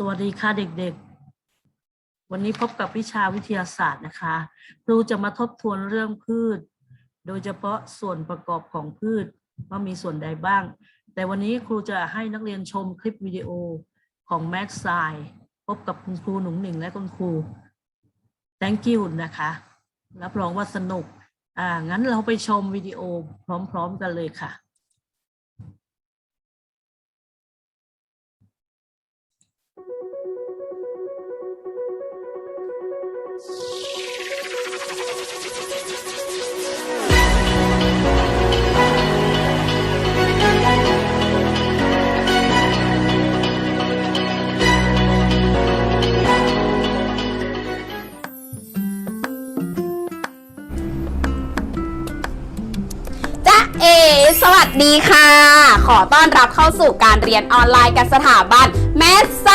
สวัสดีค่ะเด็กๆ วันนี้พบกับวิชาวิทยาศาสตร์นะคะ ครูจะมาทบทวนเรื่องพืช โดยเฉพาะส่วนประกอบของพืชว่ามีส่วนใดบ้าง แต่วันนี้ครูจะให้นักเรียนชมคลิปวิดีโอของแม็กซ์ไซพบกับคุณครูหนุ่งหนิงและคุณครู thank you นะคะ รับรองว่าสนุก อ่า งั้นเราไปชมวิดีโอพร้อมๆกันเลยค่ะ ดีค่ะ ขอต้อนรับเข้าสู่การเรียนออนไลน์กับสถาบันแมสไซ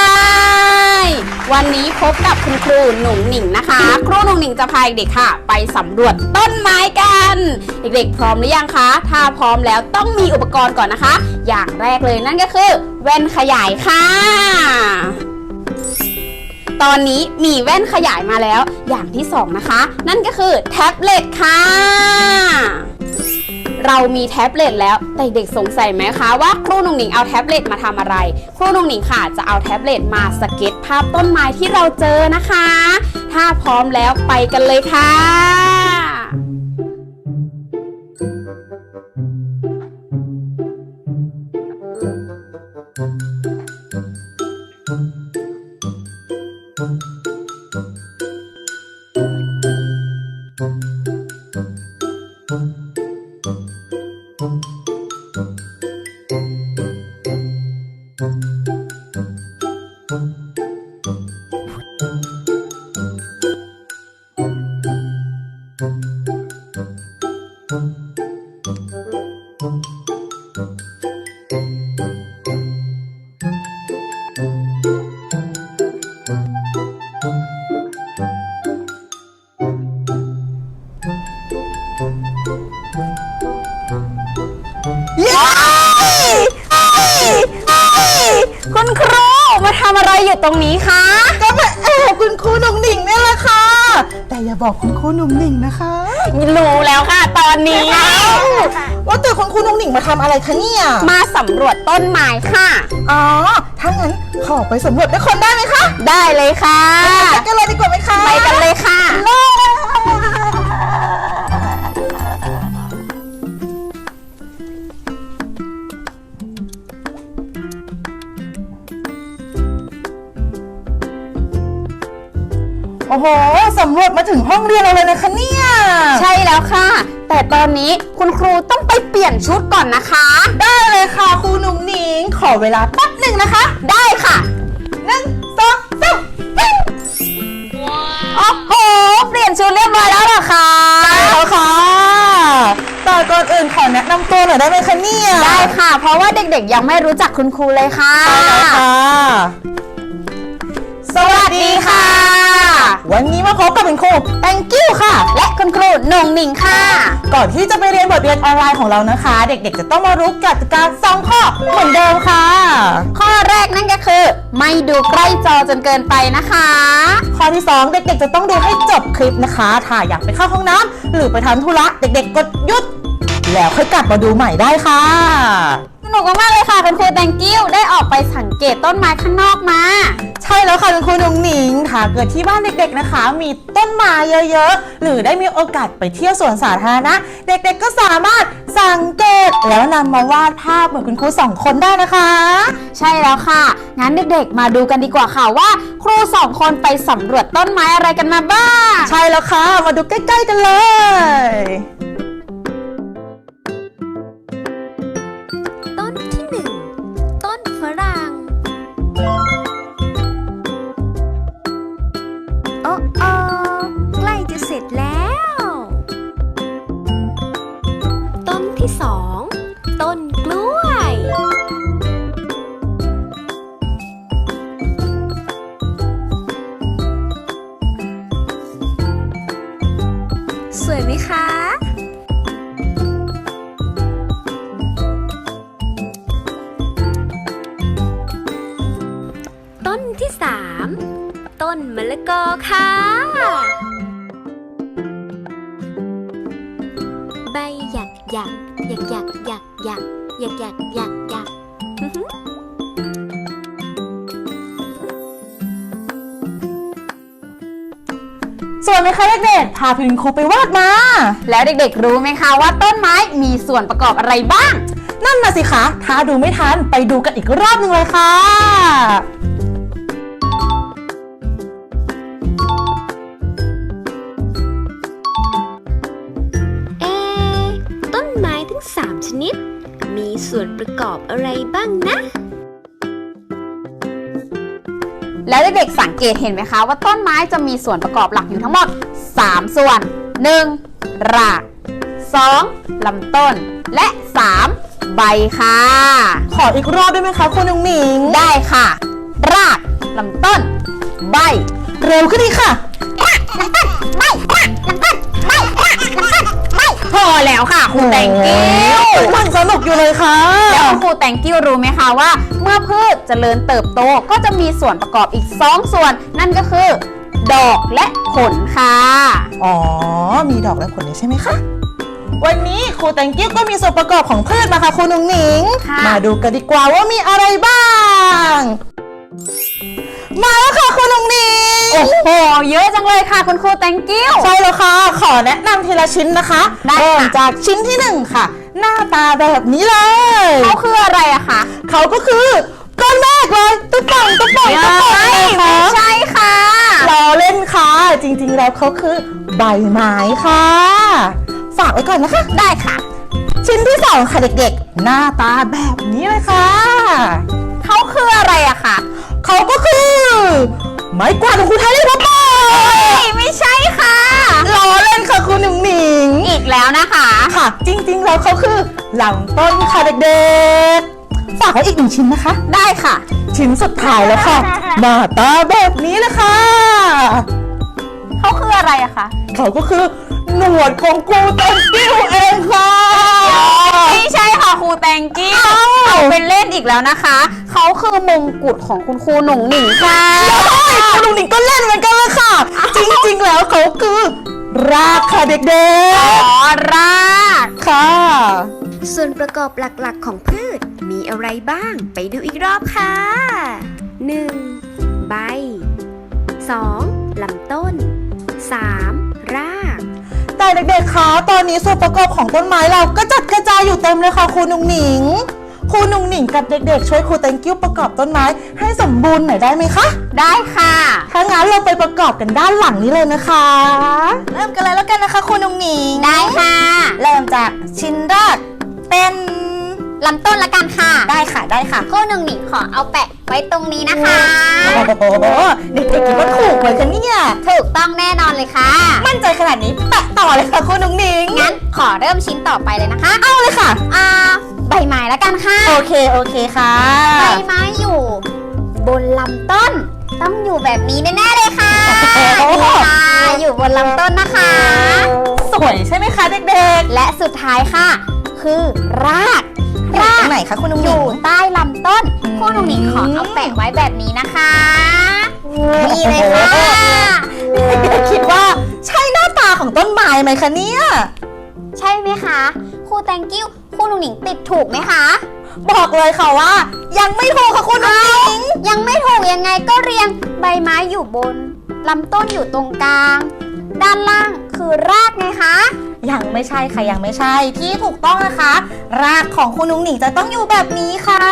วันนี้พบกับคุณครูหนุ่งหนิงนะคะ ครูหนุ่งหนิงจะพาเด็กค่ะ ไปสำรวจต้นไม้กัน เด็กๆพร้อมหรือยังคะ ถ้าพร้อมแล้วต้องมีอุปกรณ์ก่อนนะคะ อย่างแรกเลยนั่นก็คือ แว่นขยายค่ะ ตอนนี้มีแว่นขยายมาแล้ว อย่างที่สองนะคะ นั่นก็คือแท็บเล็ตค่ะ เรามีแท็บเล็ตแล้วแต่เด็กสงสัยไหมคะว่าครูนุ่งหนิงเอาแท็บเล็ตมาทำอะไร ครูนุ่งหนิงค่ะจะเอาแท็บเล็ตมาสเก็ตภาพต้นไม้ที่เราเจอนะคะ ถ้าพร้อมแล้วไปกันเลยค่ะเมาทำอะไรอยู่ตรงนี้คะ ก็มาแอบคุณครูหนุ่งหนิงนี่แหละค่ะ แต่อย่าบอกคุณครูหนุ่งหนิงนะคะรู้แล้วค่ะตอนนี้ ว่าแต่คุณครูหนุ่งหนิงมาทำอะไรคะเนี่ย มาสำรวจต้นไม้ค่ะ อ๋อ ถ้างั้นขอไปสำรวจด้วยคนได้ไหมคะ ได้เลยค่ะ ไปกันเลยดีกว่าไหมคะ ไปกันเลยค่ะ โอ้โหสำรวจมาถึงห้องเรียนเราเลยนะคะเนี่ย ใช่แล้วค่ะ แต่ตอนนี้คุณครูต้องไปเปลี่ยนชุดก่อนนะคะ ได้เลยค่ะครูหนุ่งหนิงขอเวลาแป๊บหนึ่งนะคะ ได้ค่ะหนึ่งสองสามปิ้งโอ้โห เปลี่ยนชุดเรียบร้อยแล้วเหรอคะแล้วค่ะแต่ก่อนอื่นขอแนะนำตัวหน่อยได้ไหมคะเนี่ยได้ค่ะ เพราะว่าเด็กๆยังไม่รู้จักคุณครูเลยค่ะ ใช่แล้วค่ะ สวัสดีค่ะ วันนี้มาพบกับคุณครู thank you ค่ะ และคุณครูนงหนิงค่ะ ก่อนที่จะไปเรียนบทเรียนออนไลน์ของเรานะคะ เด็กๆ จะต้องมารู้กติกาสองข้อเหมือนเดิมค่ะ ข้อแรกนั่นก็คือ ไม่ดูใกล้จอจนเกินไปนะคะ ข้อที่ 2 เด็กๆ จะต้องดูให้จบคลิปนะคะ ถ้าอยากไปเข้าห้องน้ำหรือไปทำธุระเด็กๆ กดหยุด แล้วค่อยกลับมาดูใหม่ได้ค่ะ นุกมากๆเลยค่ะคุณครู thank you ได้ออกไปสังเกตต้นไม้ข้างนอกมา ใช่แล้วค่ะคุณครูหนุ่งหนิงถ้าเกิดที่บ้านเด็กๆนะคะ มีต้นไม้เยอะๆ หรือได้มีโอกาสไปเที่ยวสวนสาธารณะ เด็กๆก็สามารถสังเกตแล้วนำมาวาดภาพเหมือนคุณครูสองคนได้นะคะ ใช่แล้วค่ะ งั้นเด็กๆ มาดูกันดีกว่าค่ะว่า ครูสองคนไปสำรวจต้นไม้อะไรกันมาบ้าง ใช่แล้วค่ะ มาดูใกล้ๆกันเลย ใบหยักหยักหยักหยักหยักหยักหยักหยักหยักหยักฮึฮึส่วนไหมคะเด็กๆพาพิมพ์ครูไปวาดมา แล้วเด็กๆรู้ไหมคะว่าต้นไม้มีส่วนประกอบอะไรบ้าง นั่นน่ะสิคะ ถ้าดูไม่ทันไปดูกันอีกรอบหนึ่งเลยค่ะ อบอะไรบ้างนะ แล้วเด็กๆสังเกตเห็นไหมคะ ว่าต้นไม้จะมีส่วนประกอบหลักอยู่ทั้งหมด 3 ส่วน 1. ราก 2. ลำต้น และ 3. ใบค่ะ ขออีกรอบได้ไหมคะคุณนุงหนิง ได้ค่ะ ราก ลำต้น ใบ เร็วขึ้นดีกค่ะ พอแล้วค่ะครูแตงกิ้วโอ้ยมันสนุกอยู่เลยค่ะแล้วคุณครูแตงกิ้วรู้ไหมคะว่า เมื่อพืชเจริญเติบโตก็จะมีส่วนประกอบอีก 2 ส่วน นั่นก็คือ ดอกและผลค่ะ อ๋อ มีดอกและผลนี้ใช่ไหมคะวันนี้ครูแตงกิ้วก็มีส่วนประกอบของพืชมาค่ะคุณนุงหนิงค่ะมาดูกันดีกว่าว่ามีอะไรบ้าง มาแล้วค่ะคุณนุงหนิงโอ้โห เยอะจังเลยค่ะคุณครูแตงกิ้วใช่แล้วค่ะ ขอแนะนำทีละชิ้นนะคะได้ค่ะ เริ่มจากชิ้นที่หนึ่งค่ะ หน้าตาแบบนี้เลย เขาคืออะไรอะคะเขาก็คือก้อนเมฆเลยตุ๊กป่องตุ๊กป่องตุ๊กป่องไม่นะคะไม่ใช่ค่ะล้อเล่นค่ะ จริงๆแล้วเขาคือใบไม้ค่ะ ฝากไว้ก่อนนะคะ ได้ค่ะ ชิ้นที่สองค่ะเด็กๆ หน้าตาแบบนี้เลยค่ะ เขาคืออะไรอะคะ เขาก็คือ ไม้กวาดของคุณไทยเลยพ่อปอไม่ใช่ค่ะ ล้อเล่นค่ะคุณหนึ่งหนิงอีกแล้วนะคะ ค่ะ จริงๆแล้วเขาคือลำต้นค่ะเด็กๆ ฝากไว้อีกหนึ่งชิ้นนะคะ ได้ค่ะ ชิ้นสุดท้ายแล้วค่ะ หน้าตาแบบนี้เลยค่ะ เขาคืออะไรอะคะ เขาก็คือ หนวดของกูเต็มกิ้วเองค่ะ ไม่ใช่ค่ะครูแตงกิ้วอ้าวเอาเป็นเล่นอีกแล้วนะคะ เขาคือมงกุฎของคุณครูหนุ่งหนิงค่ะใช่คุณลุงหนิงก็เล่นเหมือนกันเลยค่ะ จริงๆแล้วเขาคือ รากค่ะเด็กอ๋อรากๆค่ะ ส่วนประกอบหลักๆของพืชมีอะไรบ้าง ไปดูอีกรอบค่ะ 1. ใบ 2. ลำต้น 3. ราก แต่เด็กๆคะตอนนี้ส่วนประกอบของต้นไม้เราก็จัดกระจายอยู่เต็มเลยค่ะครูนุงหนิงครูนุงหนิงกับเด็กๆ ช่วยครูแตงกิ้วประกอบต้นไม้ให้สมบูรณ์หน่อยได้ไหมคะ ได้ค่ะถ้างั้นเราไปประกอบกันด้านหลังนี้เลยนะคะ เริ่มกันเลยแล้วกันนะคะครูนุงหนิงได้ค่ะ เริ่มจากชิ้นแรกเป็น ลำต้นละกันค่ะ ได้ค่ะได้ค่ะครูหนุ่งหนิงขอเอาแปะไว้ตรงนี้นะคะ โอ้โหเด็กๆคิดว่าถูกเลยคะเนี่ยถูกต้องแน่นอนเลยค่ะ มั่นใจขนาดนี้แปะต่อเลยค่ะคุณนุ้งนิงงั้นขอเริ่มชิ้นต่อไปเลยนะคะ เอาเลยค่ะ อ่า ใบไม้ละกันค่ะ โอเคโอเคค่ะใบไม้อยู่ บนลำต้น ต้องอยู่แบบนี้แน่ๆเลยค่ะโอ้นี่โหค่ะอยู่บนลำต้นนะคะ สวยใช่ไหมคะเด็กและสุดท้ายค่ะ คือรากๆ อยู่ตรงไหนคะคุณนุ้งอนิยู่งใต้ลำต้นอืมครูหนุ่งหนิงขอเอาแปะไว้แบบนี้นะคะ นี่เลยค่ะเด็กๆคิดว่าใช่หน้าตาของต้นไม้ไหมคะเนี่ย ใช่ไหมคะครูแตงกิ้วครูหนุ่งหนิงติดถูกไหมคะ บอกเลยค่ะว่า ยังไม่ถูกค่ะคุณนุ้งนิง ยังไม่ถูกยังไงก็เรียงใบไม้อยู่บนลำต้นอยู่ตรงกลาง ด้านล่างคือรากไงคะ ยังไม่ใช่ค่ะยังไม่ใช่ที่ถูกต้องนะคะ รากของคุณนุ้งนิงจะต้องอยู่แบบนี้ค่ะ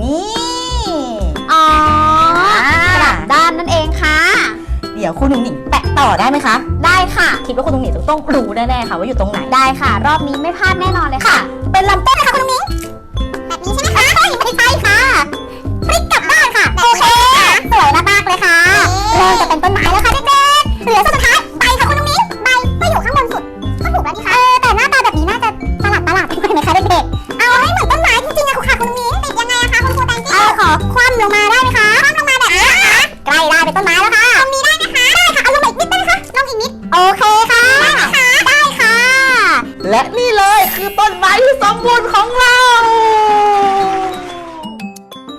นี่อ๋อกลับด้านนั่นเองค่ะ เดี๋ยวคุณนุ้งนิงแปะต่อได้ไหมคะ ได้ค่ะ คิดว่าคุณนุ้งนิงจะต้องรู้แน่ๆค่ะว่าอยู่ตรงไหนได้ค่ะ รอบนี้ไม่พลาดแน่นอนเลยค่ะ เป็นลำต้นนะคะคุณนุ้งนิงแบบนี้ใช่ไหมคะใช่ไม่ใช่ค่ะพลิกกลับด้านค่ะโอเคสวยมากๆเลยค่ะเริ่มจะเป็นต้นไม้แล้วค่ะเด็กๆเหลือสุดท้าย ถูกแล้วนี่คะเออแต่หน้าตาแบบนี้น่าจะประหลาดประหลาดๆไปหน่อยไหมคะเด็กๆเอาให้เหมือนต้นไม้จริงๆอะคุณค่ะคุณนุ้งนิ้งติดยังไงอะคะคุณครูแตงกิ้วขอคว่ำลงมาได้ไหมคะคว่ำลงมาแบบนี้นะคะใกล้ได้เป็นต้นไม้แล้วค่ะตรงนี้ได้ไหมคะได้ค่ะเอาลงมาอีกนิดได้ไหมคะลงอีกนิดโอเคค่ะได้ค่ะ และนี่เลยคือต้นไม้ที่สมบูรณ์ของเรา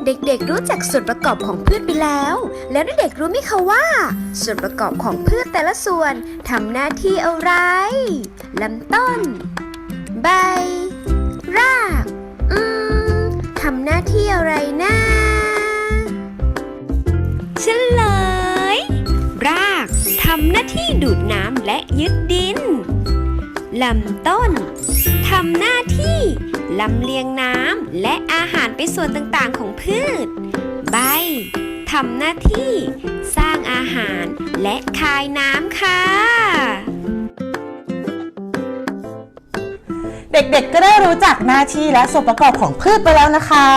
เเด็กๆรู้จักส่วนประกอบของพืชไปแล้ว แล้วเด็กๆรู้ไหมคะว่า ส่วนประกอบของพืชแต่ละส่วนทำหน้าที่อะไร ลำต้น ใบ ราก อืมทำหน้าที่อะไรนะเฉลย รากทำหน้าที่ดูดน้ำและยึดดิน ลำต้นทำหน้าที่ลำเลียงน้ำและอาหารไปส่วนต่างๆของพืช ใบทำหน้าที่สร้างอาหารและคายน้ำค่ะ เด็กๆ ก็ได้รู้จักหน้าที่และส่วนประกอบของพืชไปแล้วนะคะ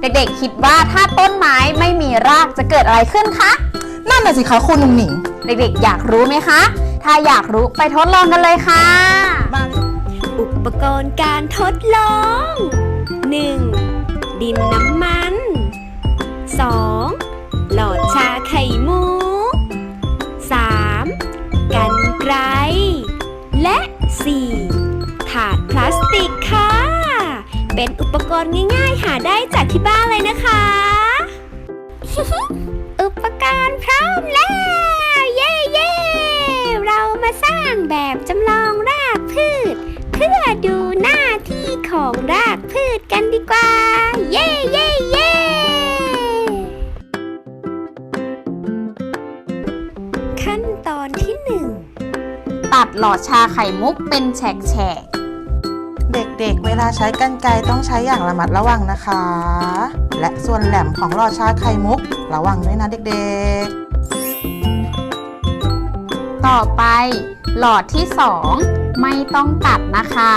เด็กๆ คิดว่าถ้าต้นไม้ไม่มีรากจะเกิดอะไรขึ้นคะ นั่นน่ะสิคะคุณหนุ่งหนิง เด็กๆ อยากรู้ไหมคะ ถ้าอยากรู้ไปทดลองกันเลยค่ะ อุปกรณ์การทดลอง 1. ดินน้ำมัน รณ์ง่ายๆ หาได้จากที่บ้านเลยนะคะ อุปกรณ์พร้อมแล้ว เย้เย้เรามาสร้างแบบจำลองรากพืช เพื่อดูหน้าที่ของรากพืชกันดีกว่า เย้เย้เย้ขั้นตอนที่หนึ่งตัดหลอดชาไข่มุกเป็นแฉก เด็กๆ เวลาใช้กรรไกรต้องใช้อย่างระมัดระวังนะคะ และส่วนแหลมของหลอดชาไข่มุก ระวังด้วยนะเด็กๆ ต่อไปหลอดที่ 2 ไม่ต้องตัดนะคะ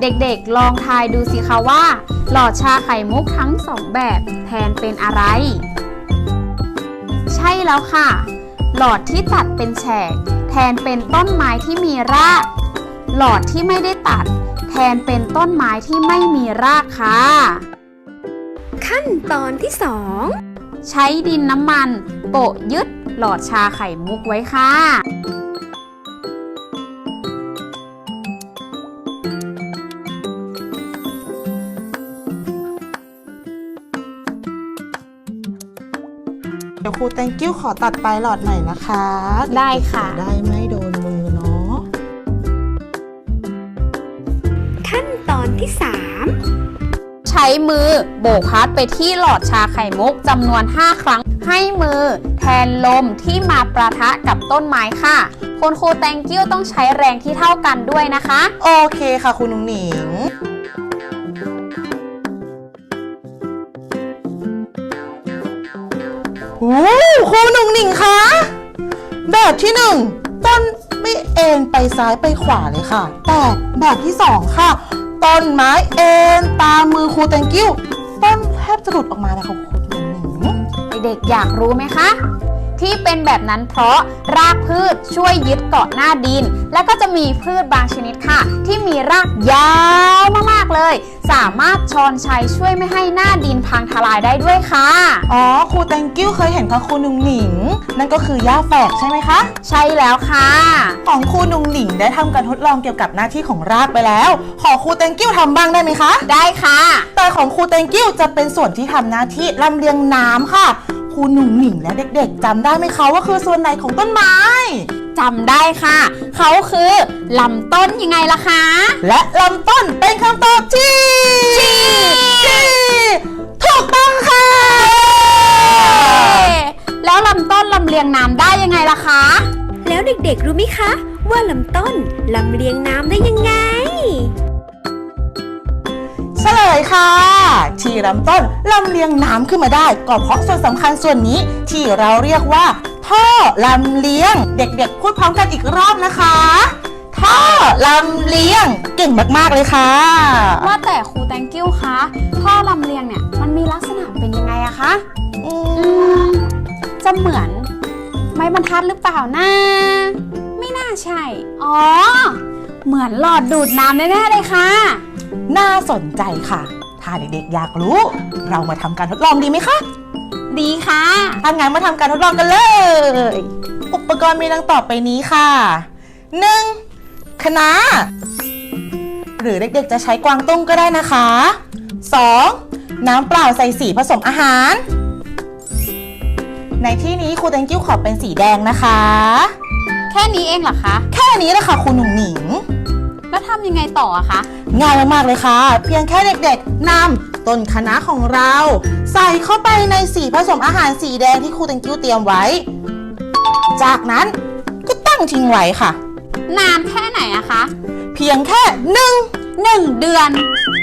เด็กๆ ลองทายดูสิคะว่า หลอดชาไข่มุกทั้งสองแบบแทนเป็นอะไร ใช่แล้วค่ะ หลอดที่ตัดเป็นแฉก แทนเป็นต้นไม้ที่มีราก หลอดที่ไม่ได้ตัด นเป็นต้นไม้ที่ไม่มีรากค่ะ ขั้นตอนที่สองใช้ดินน้ำมัน โปะยึดหลอดชาไข่มุกไว้ค่ะๆเดี๋ยวครูแตงกิ้วขอตัดปลายหลอดหน่อยนะคะได้ค่ะเด็กๆจได้ไม่โดน มือโบกพัดไปที่หลอดชาไข่มุกจำนวน 5 ครั้ง ให้มือแทนลมที่มาประทะกับต้นไม้ค่ะ คุณครูแตงกิ้วต้องใช้แรงที่เท่ากันด้วยนะคะ โอเคค่ะคุณหนุ่งหนิงโอ้ครูหนุ่งหนิงคะ แบบที่หนึ่งต้นไม่เอ็นไปซ้ายไปขวาเลยค่ะ แต่แบบที่สองค่ะ ต้นไม้เอ็นตามมือครูแตงกิ้วต้นแทบจะหลุดออกมาเลยค่ะครูหนุ่งหนิงเด็กๆอยากรู้ไหมคะ ที่เป็นแบบนั้นเพราะรากพืชช่วยยึดเกาะหน้าดิน และก็จะมีพืชบางชนิดค่ะ ที่มีรากยาวมากๆเลย สามารถชอนชัยช่วยไม่ให้หน้าดินพังทลายได้ด้วยค่ะ อ๋อครูแตงกิ้วเคยเห็นค่ะครูหนุ่งหนิง นั่นก็คือย่าแฝกใช่ไหมคะ ใช่แล้วค่ะ ของครูหนุ่งหนิงได้ทำการทดลองเกี่ยวกับหน้าที่ของรากไปแล้ว ขอครูแตงกิ้วทำบ้างได้ไหมคะ ได้ค่ะ แต่ของครูแตงกิ้วจะเป็นส่วนที่ทำหน้าที่ลำเลียงน้ำค่ะ ครูหนุ่งหนิงและเด็กๆจำได้ไหมคะว่าคือส่วนไหนของต้นไม้ จำได้ค่ะ เขาคือลำต้นยังไงล่ะคะ และลำต้นเป็นคำตอบที่ที่ถูกต้องค่ะ แล้วลำต้นลำเลียงน้ำได้ยังไงล่ะคะ แล้วเด็กๆรู้ไหมคะ ว่าลำต้นลำเลียงน้ำได้ยังไงเฉลยค่ะ ที่ลำต้นลำเลียงน้ำขึ้นมาได้ ก็เพราะส่วนสำคัญส่วนนี้ที่เราเรียกว่า ท่อลำเลียง เด็กๆ พูดพร้อมกันอีกรอบนะคะ ท่อลำเลียงเก่งมากๆเลยค่ะ ว่าแต่ครูแตงกิ้วคะท่อลำเลียงเนี่ยมันมีลักษณะเป็นยังไงอะคะจะเหมือน ไม้บรรทัดหรือเปล่านะไม่น่าใช่ อ๋อ เหมือนหลอดดูดน้ำแน่ๆเลยค่ะ น่าสนใจค่ะ ถ้าเด็กๆอยากรู้ เรามาทำการทดลองดีไหมคะ ดีค่ะ ถ้างั้นมาทำการทดลองกันเลย อุปกรณ์มีดังต่อไปนี้ค่ะ 1. คณะหรือเด็กๆจะใช้กวางตุ้งก็ได้นะคะ 2. น้ำเปล่าใส่สีผสมอาหาร ในที่นี้ครูแตงกิ้วขอเป็นสีแดงนะคะ แค่นี้เองเหรอคะ แค่นี้แหละค่ะครูหนุ่งหนิง แล้วทำยังไงต่ออะคะ ง่ายมากๆเลยค่ะ เพียงแค่เด็กๆนำต้นคะน้าของเรา ใส่เข้าไปในสีผสมอาหารสีแดงที่ครูแตงกิ้วเตรียมไว้ จากนั้นก็ตั้งทิ้งไว้ค่ะ นานแค่ไหนอะคะ เพียงแค่หนึ่งหนึ่งเดือน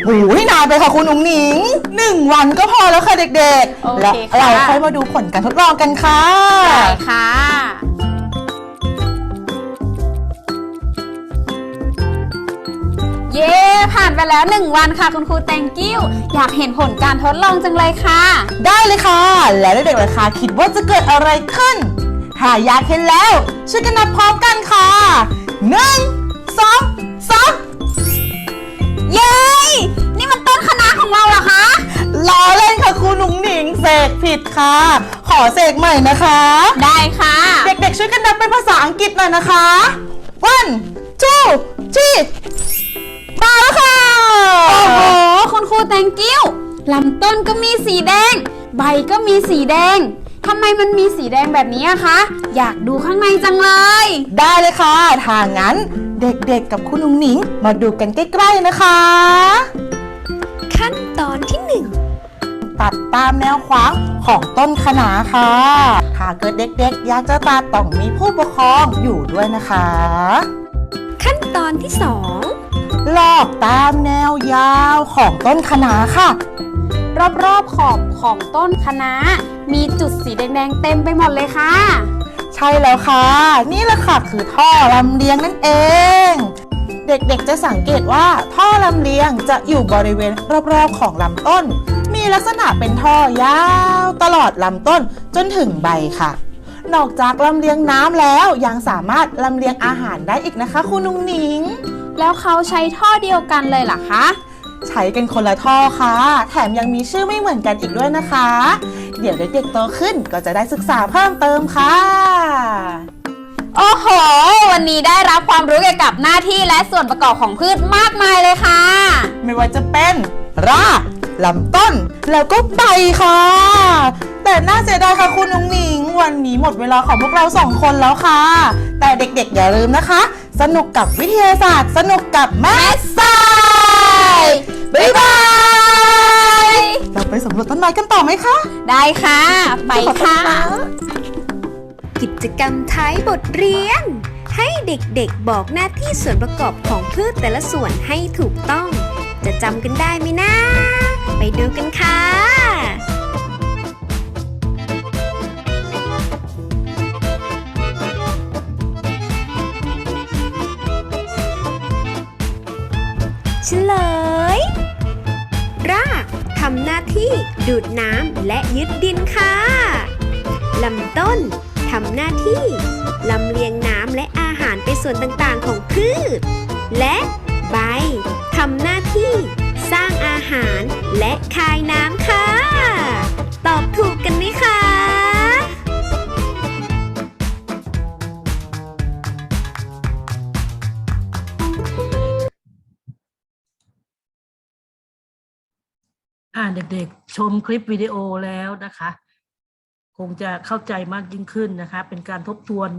โอ้ยนานไปค่ะคุณหนุ่งหนิงหนึ่งวันก็พอแล้วค่ะเด็กโอๆเคแล้วค่ะ เราค่อยมาดูผลการทดลองกันค่ะ ได้ค่ะ เย้ ผ่านไปแล้วหนึ่งวันค่ะคุณครูแตงกิ้ว อยากเห็นผลการทดลองจังเลยค่ะ ได้เลยค่ะ แล้วเด็กๆล่ะคะคิดว่าจะเกิดอะไรขึ้นถ้าอยากเห็นแล้ว ช่วยกันนับพร้อมกันค่ะหนึ่งสองสามเย้ นี่มันต้นคณะของเราเหรอคะล้อเล่นค่ะครูหนุ่งหนิงเสกผิดค่ะ ขอเสกใหม่นะคะ ได้ค่ะ เด็กๆช่วยกันนับเป็นภาษาอังกฤษหน่อยนะคะ one two three มาแล้วค่ะ โอ้โห คุณครูแตงกิ้วลำต้นก็มีสีแดง ใบก็มีสีแดงทำไมมันมีสีแดงแบบนี้อะคะ อยากดูข้างในจังเลย ได้เลยค่ะถ้างั้นเด็กๆกับคุณหนุ่งหนิง มาดูกันใกล้ๆนะคะ ขั้นตอนที่หนึ่งตัดตามแนวขวางของต้นคะนาค่ะถ้าเกิดเด็กๆ อยากจะตัดต้องมีผู้ปกครองอยู่ด้วยนะคะ ขั้นตอนที่สอง ลอกตามแนวยาวของต้นคะนาค่ะ รอบๆขอบของต้นคะน้ามีจุดสีแดงๆเต็มไปหมดเลยค่ะ ใช่แล้วค่ะ นี่แหละค่ะคือท่อลำเลียงนั่นเอง เด็กๆจะสังเกตว่าท่อลำเลียงจะอยู่บริเวณรอบๆของลำต้น มีลักษณะเป็นท่อยาวตลอดลำต้นจนถึงใบค่ะนอกจากลำเลียงน้ำแล้วยังสามารถลำเลียงอาหารได้อีกนะคะ คุณนุงหนิง แล้วเขาใช้ท่อเดียวกันเลยเหรอคะ ใช้กันคนละท่อค่ะ แถมยังมีชื่อไม่เหมือนกันอีกด้วยนะคะ เดี๋ยวเด็กๆโตขึ้นก็จะได้ศึกษาเพิ่มเติมค่ะ โอ้โห วันนี้ได้รับความรู้เกี่ยวกับหน้าที่และส่วนประกอบของพืชมากมายเลยค่ะ ไม่ว่าจะเป็นรากลำต้น แล้วก็ใบค่ะ แต่น่าเสียดายค่ะคุณนุงหนิง วันนี้หมดเวลาของพวกเราสองคนแล้วค่ะ แต่เด็กๆอย่าลืมนะคะ สนุกกับวิทยาศาสตร์ สนุกกับแม่สายบ๊ายบาย เราไปสำรวจต้นไม้กันต่อไหมคะ ได้ค่ะ ไปค่ะ กิจกรรมท้ายบทเรียน ให้เด็กๆบอกหน้าที่ส่วนประกอบของพืชแต่ละส่วนให้ถูกต้อง จะจำกันได้ไหมนะ ไปดูกันค่ะ เฉลย รากทำหน้าที่ดูดน้ำและยึดดินค่ะ ลำต้นทำหน้าที่ลำเลียงน้ำและอาหารไปส่วนต่างๆของพืช และใบทำหน้าที่สร้างอาหารและคายน้ำค่ะ ตอบถูก เด็กๆ ชมคลิปวิดีโอแล้วนะคะ คงจะเข้าใจมากยิ่งขึ้นนะคะ เป็นการทบทวน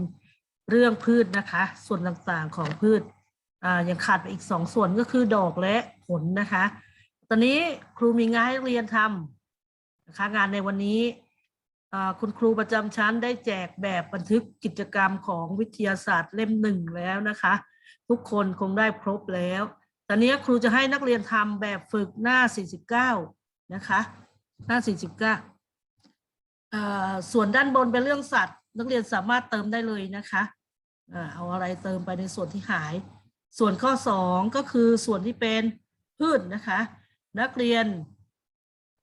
เรื่องพืชนะคะ ส่วนต่างๆของพืชอ่ายังขาดไปอีกสองส่วนก็คือดอกและผลนะคะ ตอนนี้ครูมีงานให้เรียนทำนะคะงานในวันนี้คุณครูประจำชั้นได้แจกแบบบันทึกกิจกรรมของวิทยาศาสตร์เล่มหนึ่งแล้วนะคะ ทุกคนคงได้ครบแล้ว ตอนนี้ครูจะให้นักเรียนทำแบบฝึกหน้า 49 นะคะหน้า49อ่าส่วนด้านบนเป็นเรื่องสัตว์ นักเรียนสามารถเติมได้เลยนะคะเอาอะไรเติมไปในส่วนที่หาย ส่วนข้อ2ก็คือส่วนที่เป็นพืชนะคะ นักเรียน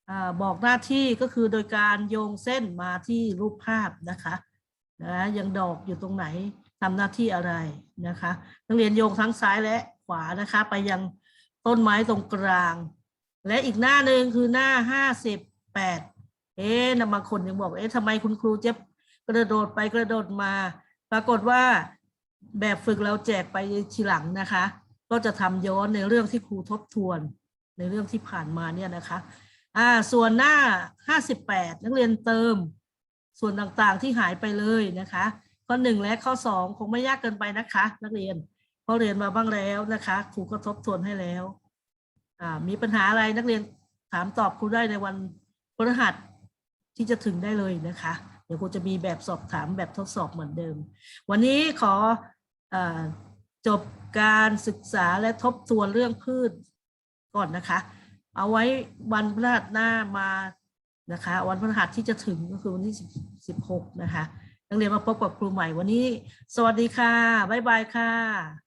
อบอกหน้าที่ก็คือโดยการโยงเส้นมาที่รูปภาพนะคะนะยังดอกอยู่ตรงไหนทำหน้าที่อะไรนะคะ นักเรียนโยงทั้งซ้ายและขวานะคะ ไปยังต้นไม้ตรงกลาง และอีกหน้าหนึ่งคือหน้าห้าสิบแปดเอ๊ะนะบางคนยังบอกเอ๊ะทำไมคุณครูเจ็บกระโดดไปกระโดดมา ปรากฏว่าแบบฝึกเราแจกไปทีหลังนะคะ ก็จะทำย้อนในเรื่องที่ครูทบทวน ในเรื่องที่ผ่านมาเนี่ยนะคะอ่าส่วนหน้าห้าสิบแปดนักเรียนเติม ส่วนต่างๆที่หายไปเลยนะคะ ข้อหนึ่งและข้อสองคงไม่ยากเกินไปนะคะ นักเรียนเพราะเรียนมาบ้างแล้วนะคะครูก็ทบทวนให้แล้ว มีปัญหาอะไรนักเรียนถามตอบครูได้ในวันพฤหัสที่จะถึงได้เลยนะคะ เดี๋ยวครูจะมีแบบสอบถามแบบทดสอบเหมือนเดิม วันนี้ขออจบการศึกษาและทบทวนเรื่องพืชก่อนนะคะ เอาไว้วันพฤหัสหน้ามานะคะ วันพฤหัสที่จะถึงก็คือวันที่สิบหกนะคะนักเรียนมาพบกับครูใหม่วันนี้ สวัสดีค่ะ บ๊ายบายค่ะ